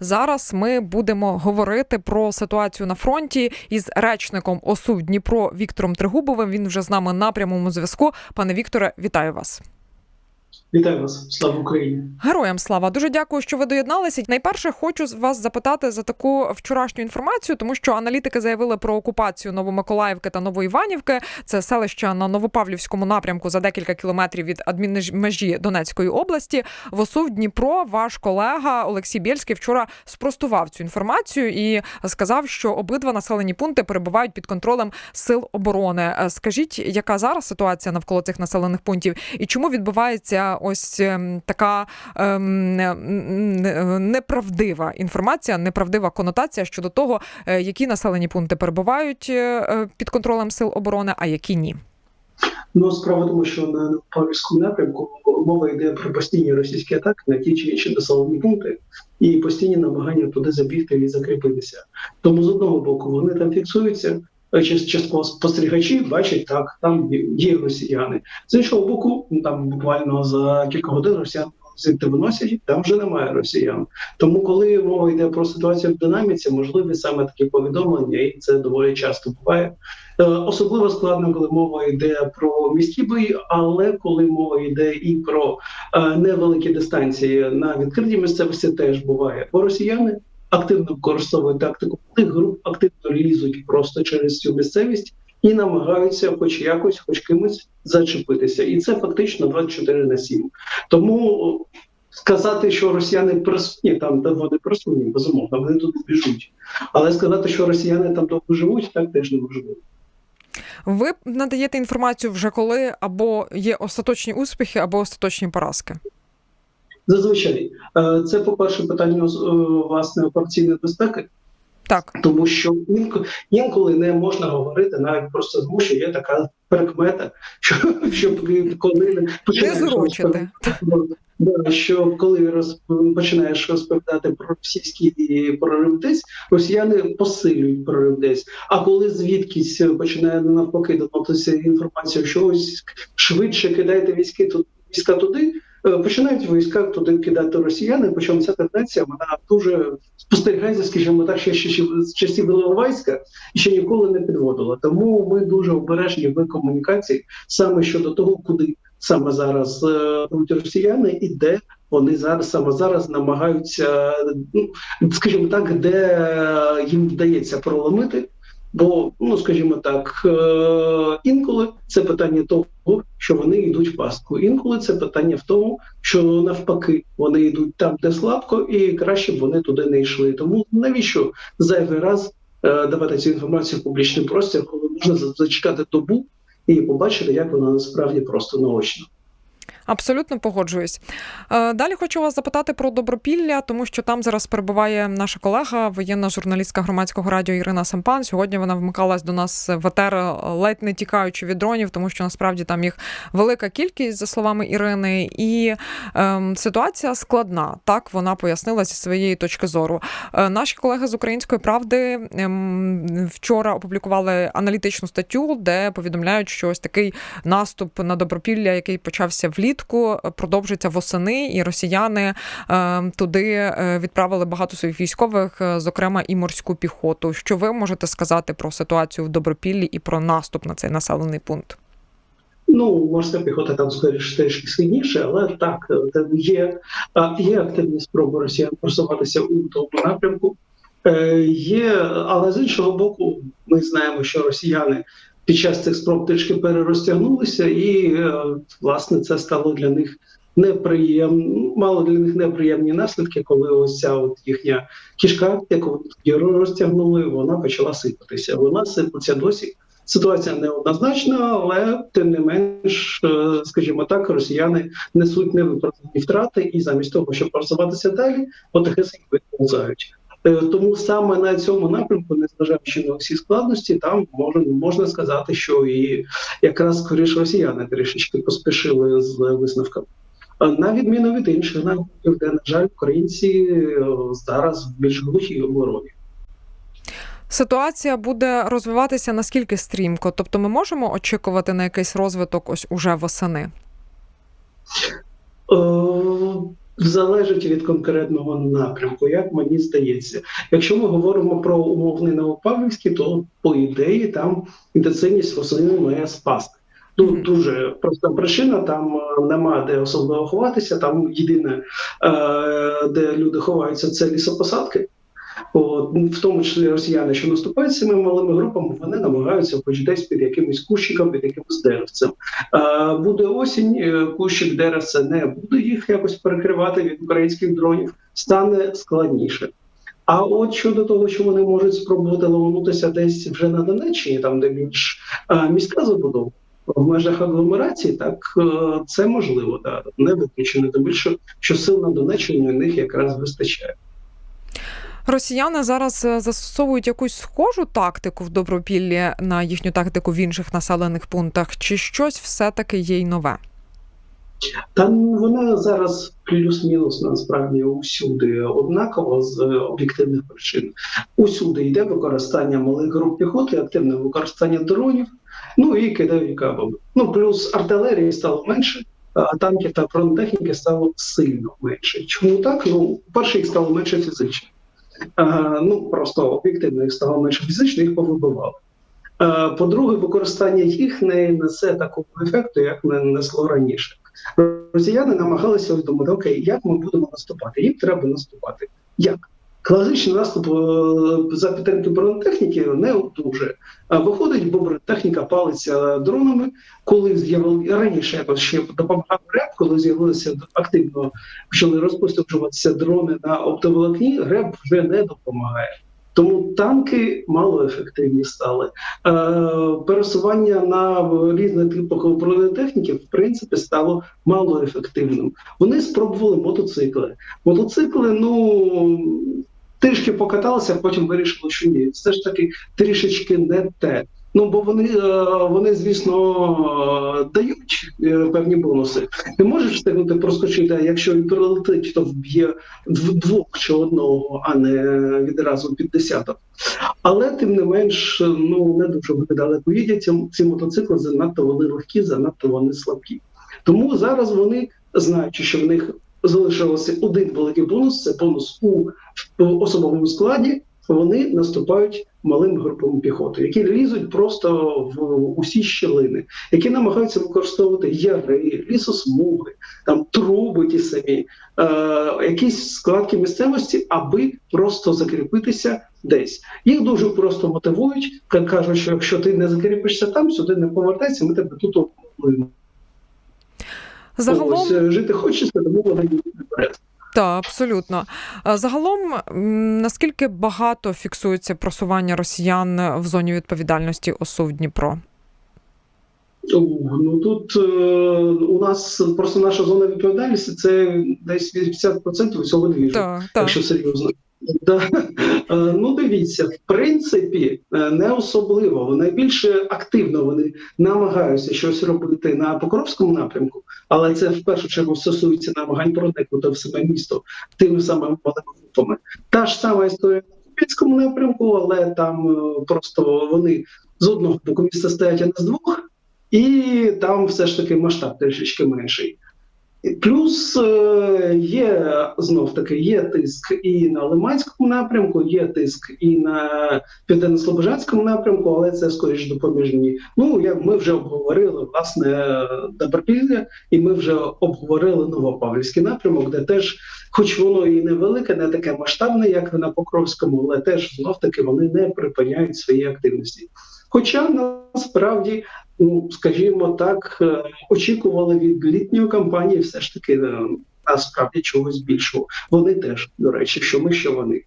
Зараз ми будемо говорити про ситуацію на фронті із речником ОСУ Дніпро Віктором Тригубовим. Він вже з нами на прямому зв'язку. Пане Вікторе, вітаю вас. Вітаю вас, слава Україні! Героям слава дуже дякую, що ви доєдналися. Найперше хочу вас запитати за таку вчорашню інформацію, тому що аналітики заявили про окупацію Новомиколаївки та Новоіванівки. Це селища на Новопавлівському напрямку за декілька кілометрів від адмінмежі Донецької області. В ОСУ Дніпро ваш колега Олексій Бєльський вчора спростував цю інформацію і сказав, що обидва населені пункти перебувають під контролем сил оборони. Скажіть, яка зараз ситуація навколо цих населених пунктів, і чому відбувається ось ем, така ем, неправдива інформація, неправдива конотація щодо того, е, які населені пункти перебувають е, під контролем сил оборони, а які ні. Ну, справа тому, що на Павлівському напрямку мова йде про постійні російські атаки на ті чи інші населені пункти і постійні намагання туди забігти і закріпитися. Тому з одного боку вони там фіксуються. Частково спостерігачі бачать так, там є росіяни. З іншого боку, ну, там буквально за кілька годин росіян звідти виносять, там вже немає росіян. Тому, коли мова йде про ситуацію в динаміці, можливі саме такі повідомлення, і це доволі часто буває. Особливо складно, коли мова йде про міські бої, але коли мова йде і про невеликі дистанції на відкритій місцевості, теж буває. Бо росіяни активно використовують тактику тих груп, активно лізуть просто через цю місцевість і намагаються, хоч якось, хоч кимось зачепитися. І це фактично 24 на 7. Тому сказати, що росіяни присутні там, де вони присутні, безумовно, вони тут біжуть. Але сказати, що росіяни там довго живуть, так теж неможливо. Ви надаєте інформацію вже коли або є остаточні успіхи, або остаточні поразки. Зазвичай це по перше питання власне операційної безпеки, так тому що інколи, не можна говорити навіть просто тому, що є така прикмета, що щоб коли починаєш що коли роз, починаєш розповідати про російський прорив десь, росіяни посилюють прорив десь. А коли звідкись починає навпаки доноситися інформація, що ось швидше кидайте військи тут війська туди. Починають війська туди кидати росіяни, причому ця тенденція вона дуже спостерігається, скажімо так, ще ще з часів Іловайська і ще ніколи не підводила. Тому ми дуже обережні в комунікації саме щодо того, куди саме зараз будуть росіяни і де вони зараз саме зараз намагаються, ну скажімо так, де їм вдається проломити. Бо, ну скажімо так, інколи це питання того, що вони йдуть в пастку. Інколи це питання в тому, що навпаки вони йдуть там, де слабко, і краще б вони туди не йшли. Тому навіщо зайвий раз давати цю інформацію в публічний простір, коли можна зачекати добу і побачити, як вона насправді просто наочно. Абсолютно погоджуюсь. Далі хочу вас запитати про добропілля, тому що там зараз перебуває наша колега, воєнна журналістка громадського радіо Ірина Сампан. Сьогодні вона вмикалась до нас в етер, ледь не тікаючи від дронів, тому що насправді там їх велика кількість, за словами Ірини, і ем, ситуація складна. Так вона пояснила зі своєї точки зору. Наші колеги з української правди ем, вчора опублікували аналітичну статтю, де повідомляють, що ось такий наступ на добропілля, який почався вліт влітку продовжиться восени, і росіяни туди відправили багато своїх військових, зокрема і морську піхоту. Що ви можете сказати про ситуацію в Добропіллі і про наступ на цей населений пункт? Ну, морська піхота там скоріше трішки сильніше, але так є є активні спроби росіян просуватися у тому напрямку. Е, Є, але з іншого боку, ми знаємо, що росіяни під час цих спроб трішки перерозтягнулися, і власне це стало для них неприємно, мало для них неприємні наслідки, коли ось ця от їхня кішка, яку розтягнули, вона почала сипатися. Вона сипеться досі. Ситуація неоднозначна, але тим не менш, скажімо так, росіяни несуть невиправдані втрати, і замість того, щоб просуватися далі, потихесенько відповзають. Тому саме на цьому напрямку, незважаючи на всі складності, там можна можна сказати, що і якраз скоріше росіяни трішечки поспішили з висновками. На відміну від інших напрямків, де на жаль, українці зараз в більш глухій обороні. Ситуація буде розвиватися наскільки стрімко? Тобто, ми можемо очікувати на якийсь розвиток ось уже восени? Залежить від конкретного напрямку, як мені здається. Якщо ми говоримо про умовний Новопавлівський, то по ідеї там інтенсивність восени має спасти. Ну, Мгм. дуже проста причина, там е, нема де особливо ховатися. Там єдине, е, де люди ховаються, це лісопосадки. От, ну, в тому числі росіяни, що наступають цими малими групами, вони намагаються хоч десь під якимось кущиком, під якимось деревцем. Е, буде осінь, е, кущик деревця не буде їх якось перекривати від українських дронів, стане складніше. А от щодо того, що вони можуть спробувати ломанутися десь вже на Донеччині, там де більш е, міська забудова. В межах агломерації так е, це можливо, да, не виключено. Тим більше, що сил на Донеччині у них якраз вистачає. Росіяни зараз е, застосовують якусь схожу тактику в Добропіллі на їхню тактику в інших населених пунктах, чи щось все-таки є й нове? Та вона зараз плюс-мінус насправді усюди однаково з е, об'єктивних причин. Усюди йде використання малих груп піхоти, активне використання дронів, ну і кидають кабами. Ну плюс артилерії стало менше, а танків та бронетехніки стало сильно менше. Чому так? Ну, перше, їх стало менше фізично. Е, ну просто об'єктивно їх стало менше фізично, їх повибивали. Е, По-друге, використання їх не несе такого ефекту, як не несло раніше. Росіяни намагалися думати, окей, як ми будемо наступати? Їм треба наступати. Як? Класичний наступ е, за підтримки бронетехніки не дуже. Виходить, бо бронетехніка палиться дронами, коли з'явили раніше якось ще допомагав РЕП, коли з'явилися активно почали розповсюджуватися дрони на оптоволокні, РЕП вже не допомагає. Тому танки малоефективні стали. Е, пересування на різних типах бронетехніки в принципі стало малоефективним. Вони спробували мотоцикли. Мотоцикли, ну трішки покаталися, а потім вирішили, що ні, все ж таки трішечки не те. Ну бо вони, е, вони звісно, дають е, певні бонуси. Ти можеш встигнути проскочити, а якщо і прилетить, то вб'є дв- двох чи одного, а не відразу під десяток. Але тим не менш, ну не дуже далеко їдять. Ці, ці мотоцикли занадто вони легкі, занадто вони слабкі. Тому зараз вони, знаючи, що в них залишилося один великий бонус, це бонус у особовому складі. Вони наступають малим групами піхоти, які лізуть просто в усі щілини, які намагаються використовувати яри, лісосмуги, там труби ті самі, е, якісь складки місцевості, аби просто закріпитися десь. Їх дуже просто мотивують, кажуть, що якщо ти не закріпишся там, сюди не повертайся, ми тебе тут окупуємо. Загалом Ось е, жити хочеться, тому вони наперед. Так, абсолютно. Загалом, наскільки багато фіксується просування росіян в зоні відповідальності ОСУ в Дніпро? Ну тут е, у нас просто наша зона відповідальності це десь 80% усього двіжу, якщо серйозно. Да. Е, Ну дивіться, в принципі, е, не особливо. Вони більше активно вони намагаються щось робити на Покровському напрямку, але це в першу чергу стосується намагань проникнути в саме місто тими самими групами. Та ж сама історія на Куп'янському напрямку, але там е, просто вони з одного боку міста стоять, а не з двох, і там все ж таки масштаб трішечки менший. Плюс е, є знов таки є тиск і на Лиманському напрямку, є тиск і на Південно-Слобожанському напрямку, але це скоріш допоміжні. Ну я ми вже обговорили власне Добропілля, і ми вже обговорили Новопавлівський напрямок, де теж, хоч воно і невелике, не таке масштабне, як на Покровському, але теж знов таки вони не припиняють свої активності. Хоча насправді, ну скажімо так, е, очікували від літньої кампанії все ж таки е, насправді чогось більшого. Вони теж, до речі, що ми, що вони.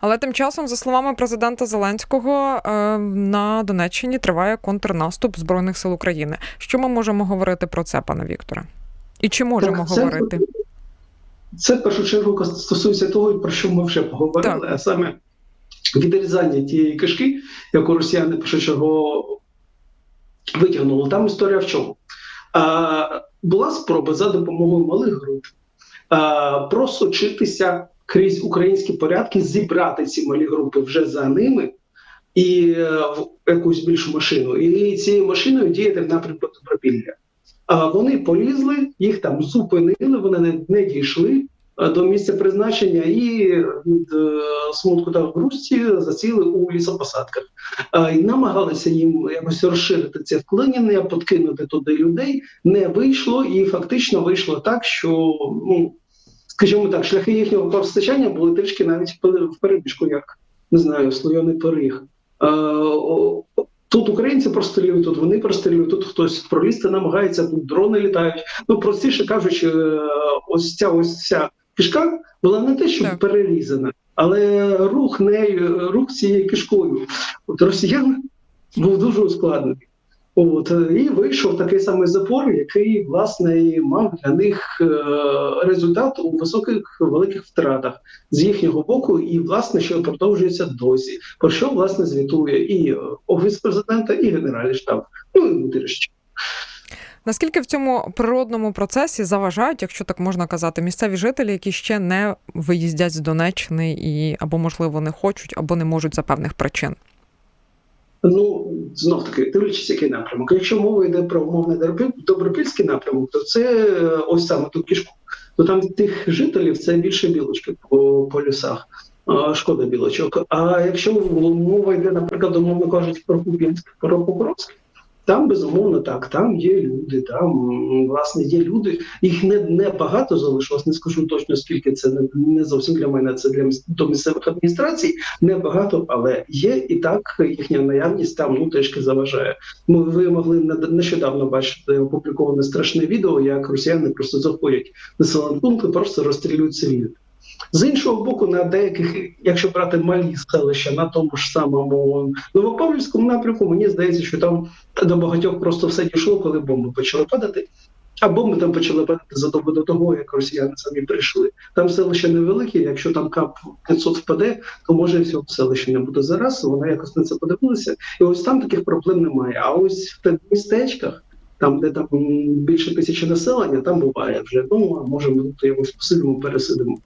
Але тим часом, за словами президента Зеленського, е, на Донеччині триває контрнаступ Збройних сил України. Що ми можемо говорити про це, пане Вікторе? І чи можемо Так, це- говорити? Це в першу чергу стосується того, про що ми вже поговорили, Так. а саме відрізання тієї кишки, яку росіяни першочергово витягнули. Там історія в чому? А, була спроба за допомогою малих груп а, просочитися крізь українські порядки, зібрати ці малі групи вже за ними. І е, в якусь більшу машину, і цією машиною діяти в напрямку Добропілля. А вони полізли, їх там зупинили, вони не, не дійшли е, до місця призначення і від е, смутку та грусті засіли у лісопосадках. А, і намагалися їм якось розширити це вклинення, подкинути туди людей. Не вийшло, і фактично вийшло так, що ну скажімо так, шляхи їхнього постачання були трішки навіть в перебіжку, як не знаю, слоєний пиріг. Е, Тут українці прострілюють, тут вони прострілюють, тут хтось пролізти намагається, тут дрони літають. Ну простіше кажучи, е, ось ця ось ця кишка була не те, що перерізана, але рух нею, рух цією кишкою. От росіян був дуже ускладнений. От і вийшов такий самий запор, який власне і мав для них е, результат у високих великих втратах з їхнього боку, і власне що продовжується досі. Про що власне звітує і офіс президента, і генеральний штаб. Ну і внутрішньо. Наскільки в цьому природному процесі заважають, якщо так можна казати, місцеві жителі, які ще не виїздять з Донеччини і або можливо не хочуть, або не можуть за певних причин? Ну знов таки дивлячись, який напрямок. Якщо мова йде про Добропіль- добропільський напрямок, то це е, ось саме ту кішку. То там тих жителів це більше білочки по, по лісах. Шкода білочок. А якщо мова йде, наприклад, умовно кажуть, про Куп'янськ, про Покровськ, там безумовно так, там є люди, там власне є люди. Їх не, не багато залишилось, не скажу точно скільки це не, не зовсім для мене, це для до місцевих адміністрацій. Небагато, але є і так їхня наявність там ну трішки заважає. Ми ви могли нещодавно бачити опубліковане страшне відео, як росіяни просто заходять населені пункти, просто розстрілюють цивільних. З іншого боку, на деяких, якщо брати малі селища на тому ж самому Новопавлівському напрямку, мені здається, що там до багатьох просто все дійшло, коли бомби почали падати. А бомби там почали падати задовго до того, як росіяни самі прийшли. Там селище невелике, якщо там кап 500 впаде, то може і всього селища не буде зараз. Вони якось на це подивилися. І ось там таких проблем немає. А ось в тих містечках, там, де там більше тисячі населення, там буває вже. Ну а може ми тут якось посидимо, пересидимо.